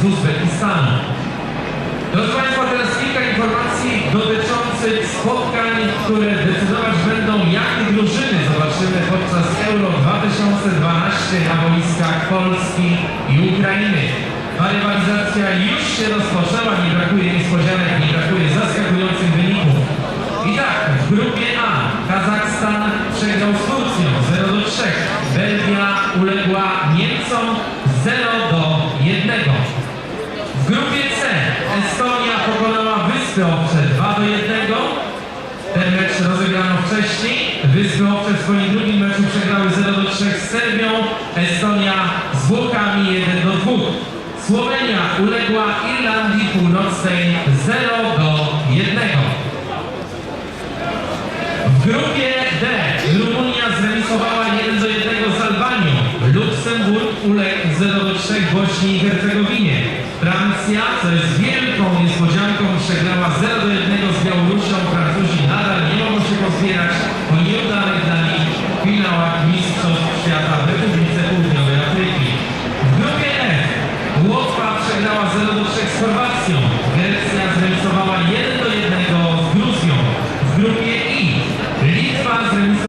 z Uzbekistanu. Proszę Państwa, teraz kilka informacji dotyczących spotkań, które decydować będą, jakie drużyny zobaczymy podczas Euro 2012 na boiskach Polski i Ukrainy. Ta rywalizacja już się rozpoczęła, nie brakuje niespodzianek, nie brakuje zaskakujących wyników. I tak, w grupie A Kazachstan przegrał z Turcją 0 do 3. Belgia uległa Niemcom Wyspy Owcze 2 do 1. Ten mecz rozegrano wcześniej. Wyspy Owcze w swoim drugim meczu przegrały 0 do 3 z Serbią. Estonia z Włochami 1 do 2. Słowenia uległa Irlandii Północnej 0 do 1. W grupie D Rumunia zremisowała 1 do 1 z Albanią. Luksemburg uległ 0 do 3 Bośni i Hercegowinie. Francja, co jest Marcelo